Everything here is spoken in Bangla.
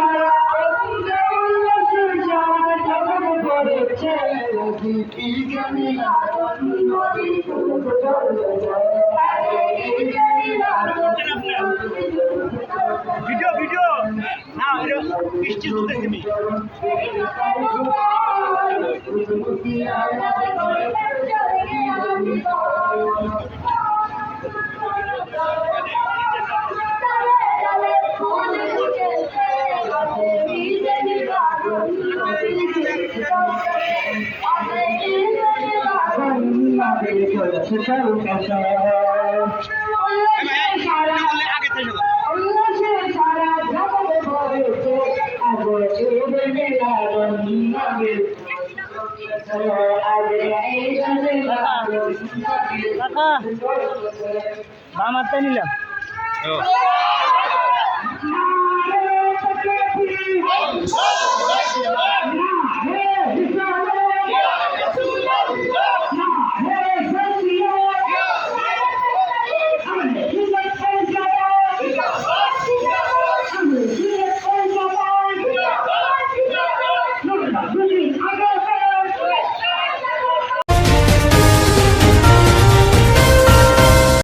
Jungle. ভিডিও ভিডিও না এটা বৃষ্টি তুলতেছি আমি আগে থেকে বাম হাতটা নিলাম